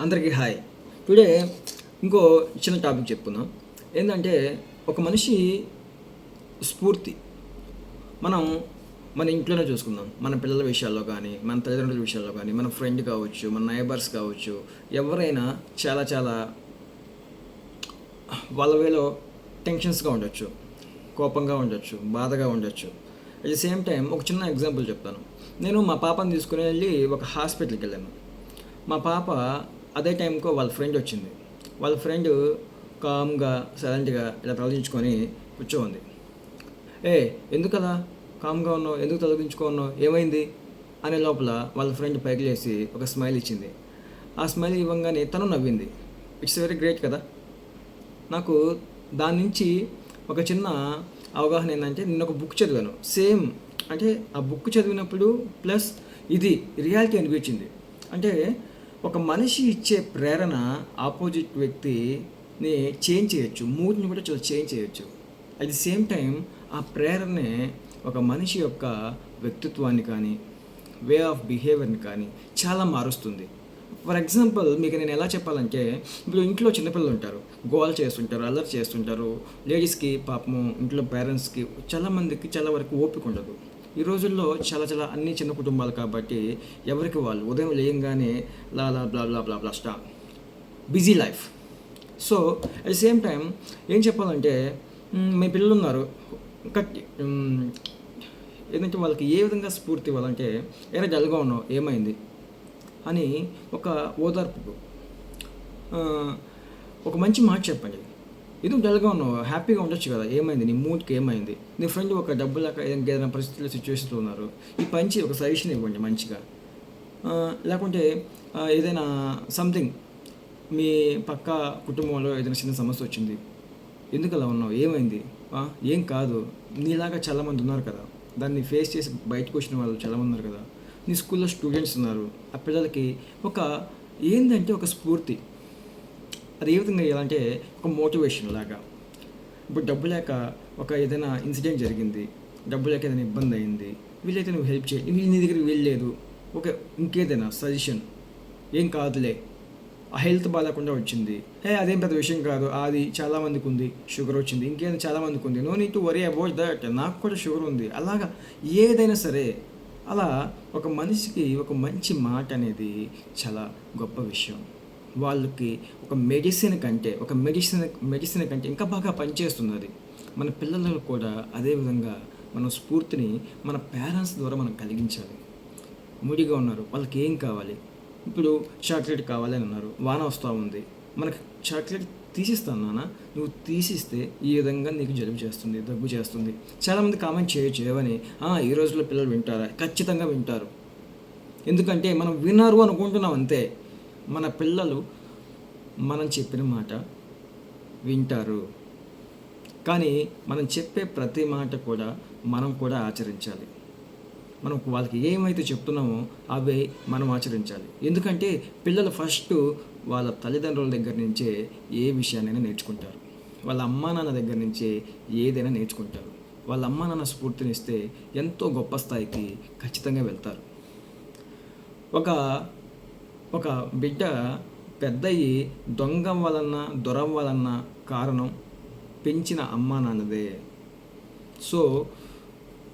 అందరికీ hi. Today ఇంకో చిన్న టాపిక్ చెప్పుకుందాం. ఏంటంటే ఒక మనిషి స్ఫూర్తి మనం మన ఇంట్లోనే చూసుకుందాం. మన పిల్లల విషయాల్లో కానీ మన తల్లిదండ్రుల విషయాల్లో కానీ మన ఫ్రెండ్ కావచ్చు మన నైబర్స్ కావచ్చు ఎవరైనా చాలా చాలా వాళ్ళ వేలో టెన్షన్స్గా ఉండొచ్చు కోపంగా ఉండొచ్చు బాధగా ఉండొచ్చు. అట్ ది సేమ్ టైం ఒక చిన్న ఎగ్జాంపుల్ చెప్తాను. నేను మా పాపని తీసుకుని వెళ్ళి ఒక హాస్పిటల్కి వెళ్ళాను. మా పాప అదే టైంకో వాళ్ళ ఫ్రెండ్ వచ్చింది. వాళ్ళ ఫ్రెండ్ కామ్గా సైలెంట్గా ఇలా తలదించుకొని కూర్చోంది. ఏ ఎందుకు కామ్గా ఉన్నావు ఎందుకు తలదించుకో ఏమైంది? అనే లోపల వాళ్ళ ఫ్రెండ్ పైకి లేసి ఒక స్మైల్ ఇచ్చింది. ఆ స్మైల్ ఇవ్వగానే తను నవ్వింది. ఇట్స్ వెరీ గ్రేట్ కదా! నాకు దాని నుంచి ఒక చిన్న అవగాహన ఏంటంటే నేను ఒక బుక్ చదివాను. సేమ్ అంటే ఆ బుక్ చదివినప్పుడు ప్లస్ ఇది రియాలిటీ అనిపించింది. అంటే ఒక మనిషి ఇచ్చే ప్రేరణ ఆపోజిట్ వ్యక్తిని చేంజ్ చేయొచ్చు మూడ్ని కూడా చేంజ్ చేయొచ్చు. అట్ ది సేమ్ టైం ఆ ప్రేరణే ఒక మనిషి యొక్క వ్యక్తిత్వాన్ని కానీ వే ఆఫ్ బిహేవియర్ని కానీ చాలా మారుస్తుంది. ఫర్ ఎగ్జాంపుల్ మీకు నేను ఎలా చెప్పాలంటే ఇప్పుడు ఇంట్లో చిన్నపిల్లలు ఉంటారు గోల్ చేస్తుంటారు అల్లరి చేస్తుంటారు లేడీస్కి పాపము ఇంట్లో పేరెంట్స్కి చాలా మందికి చాలా వరకు ఓపిక ఉండదు. ఈ రోజుల్లో చాలా చాలా అన్ని చిన్న కుటుంబాలు కాబట్టి ఎవరికి వాళ్ళు ఉదయం లేయంగానే లా లా బ్లా బ్లా బ్లా బ్లా స్టా busy life. So at same time ఏం చెప్పాలంటే మీ పిల్లలు ఉన్నారు. ఇంకా ఏంటంటే వాళ్ళకి ఏ విధంగా స్ఫూర్తి ఇవ్వాలంటే ఏరా డల్గా ఉన్నావు ఏమైంది? అని ఒక ఓదార్పు. ఒక మంచి మాట చెప్పండి. ఇది డల్గా ఉన్నావు హ్యాపీగా ఉండొచ్చు కదా ఏమైంది? నీ మూడ్కి ఏమైంది? నీ ఫ్రెండ్ ఒక డబ్బు లేక ఏదైనా ఏదైనా పరిస్థితుల్లో సిచ్యువేషన్లో ఉన్నారు. ఈ పంచి ఒక సజెషన్ ఇవ్వండి మంచిగా. లేకుంటే ఏదైనా సంథింగ్ మీ పక్క కుటుంబంలో ఏదైనా చిన్న సమస్య వచ్చింది. ఎందుకు అలా ఉన్నావు? ఏమైంది? ఏం కాదు. నీలాగా చాలామంది ఉన్నారు కదా. దాన్ని ఫేస్ చేసి బయటకు వచ్చిన వాళ్ళు చాలామంది ఉన్నారు కదా. నీ స్కూల్లో స్టూడెంట్స్ ఉన్నారు. ఆ పిల్లలకి ఒక ఏంటంటే ఒక స్ఫూర్తి. అది ఏ విధంగా ఇవ్వాలంటే ఒక మోటివేషన్ లాగా. ఇప్పుడు డబ్బు లేక ఒక ఏదైనా ఇన్సిడెంట్ జరిగింది డబ్బు లేక ఏదైనా ఇబ్బంది అయింది వీళ్ళైతే నువ్వు హెల్ప్ చేయి. నీ నీ దగ్గరికి వెళ్ళలేదు. ఓకే ఇంకేదైనా సజెషన్ ఏం కాదులే. ఆ హెల్త్ బాగాలేకుండా వచ్చింది. హే అదేం పెద్ద విషయం కాదు. అది చాలామందికి ఉంది షుగర్ వచ్చింది ఇంకేదైనా చాలా మందికి ఉంది. No need to worry about that నాకు కూడా షుగర్ ఉంది. అలాగా ఏదైనా సరే అలా ఒక మనిషికి ఒక మంచి మాట అనేది చాలా గొప్ప విషయం. వాళ్ళకి ఒక మెడిసిన్ కంటే ఒక మెడిసిన్ మెడిసిన్ కంటే ఇంకా బాగా పనిచేస్తున్నది. మన పిల్లలకు కూడా అదేవిధంగా మన స్ఫూర్తిని మన పేరెంట్స్ ద్వారా మనం కలిగించాలి. ముడిగా ఉన్నారు. వాళ్ళకి ఏం కావాలి? ఇప్పుడు చాక్లెట్ కావాలి అని అన్నారు. వాన వస్తూ ఉంది. మనకి చాక్లెట్ తీసిస్తాను నాన్న. నువ్వు తీసిస్తే ఈ విధంగా నీకు జలుబు చేస్తుంది దగ్గు చేస్తుంది. చాలామంది కామెంట్ చేయొచ్చు ఏమని ఈ రోజుల్లో పిల్లలు వింటారా? ఖచ్చితంగా వింటారు. ఎందుకంటే మనం విన్నారు అనుకుంటున్నాం అంతే. మన పిల్లలు మనం చెప్పిన మాట వింటారు. కానీ మనం చెప్పే ప్రతి మాట కూడా మనం కూడా ఆచరించాలి. మనం వాళ్ళకి ఏమైతే చెప్తున్నామో అవే మనం ఆచరించాలి. ఎందుకంటే పిల్లలు ఫస్ట్ వాళ్ళ తల్లిదండ్రుల దగ్గర నుంచే ఏ విషయాన్నైనా నేర్చుకుంటారు. వాళ్ళ అమ్మా నాన్న దగ్గర నుంచే ఏదైనా నేర్చుకుంటారు. వాళ్ళ అమ్మా నాన్న స్ఫూర్తినిస్తే ఎంతో గొప్ప స్థాయికి ఖచ్చితంగా వెళ్తారు. ఒక ఒక బిడ్డ పెద్దయి దొంగ వలన దొరం వలన కారణం పెంచిన అమ్మా నాన్నదే. సో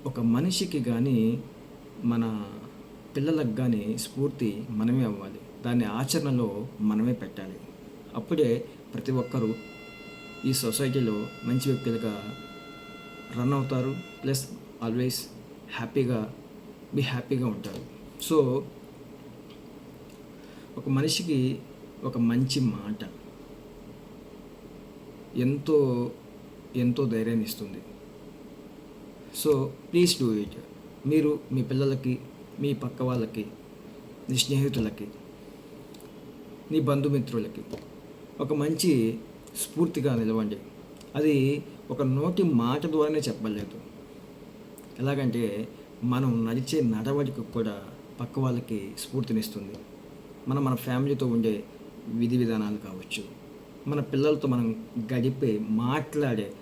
ఒక మనిషికి కానీ మన పిల్లలకు కానీ స్ఫూర్తి మనమే అవ్వాలి. దాన్ని ఆచరణలో మనమే పెట్టాలి. అప్పుడే ప్రతి ఒక్కరూ ఈ సొసైటీలో మంచి వ్యక్తులుగా రన్ అవుతారు. ప్లస్ ఆల్వేస్ హ్యాపీగా బి హ్యాపీగా ఉంటారు. సో ఒక మనిషికి ఒక మంచి మాట ఎంతో ఎంతో ధైర్యాన్ని ఇస్తుంది. సో ప్లీజ్ డూ ఇట్ మీరు మీ పిల్లలకి మీ పక్క వాళ్ళకి నీ స్నేహితులకి నీ బంధుమిత్రులకి ఒక మంచి స్ఫూర్తిగా నిలవండి. అది ఒక నోటి మాట ద్వారానే చెప్పలేదు. ఎలాగంటే మనం నడిచే నడవడికి కూడా పక్క వాళ్ళకి స్ఫూర్తినిస్తుంది. మనం మన ఫ్యామిలీతో ఉండే విధి విధానాలు కావచ్చు మన పిల్లలతో మనం గడిపే మాట్లాడే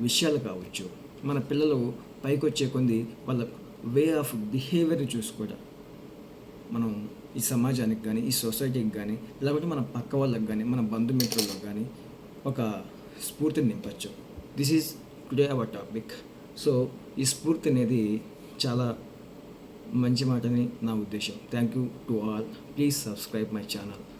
విషయాలు కావచ్చు మన పిల్లలు పైకి వచ్చే కొంది వాళ్ళ వే ఆఫ్ బిహేవియర్ చూసుకోవడం. మనం ఈ సమాజానికి కానీ ఈ సొసైటీకి కానీ లేకపోతే మన పక్క వాళ్ళకి కానీ మన బంధుమిత్రులకు కానీ ఒక స్ఫూర్తిని నింపచ్చు. This is today our topic so ఈ స్ఫూర్తి అనేది చాలా मंजे माटने ना उद्देश्य thank you to all please subscribe my channel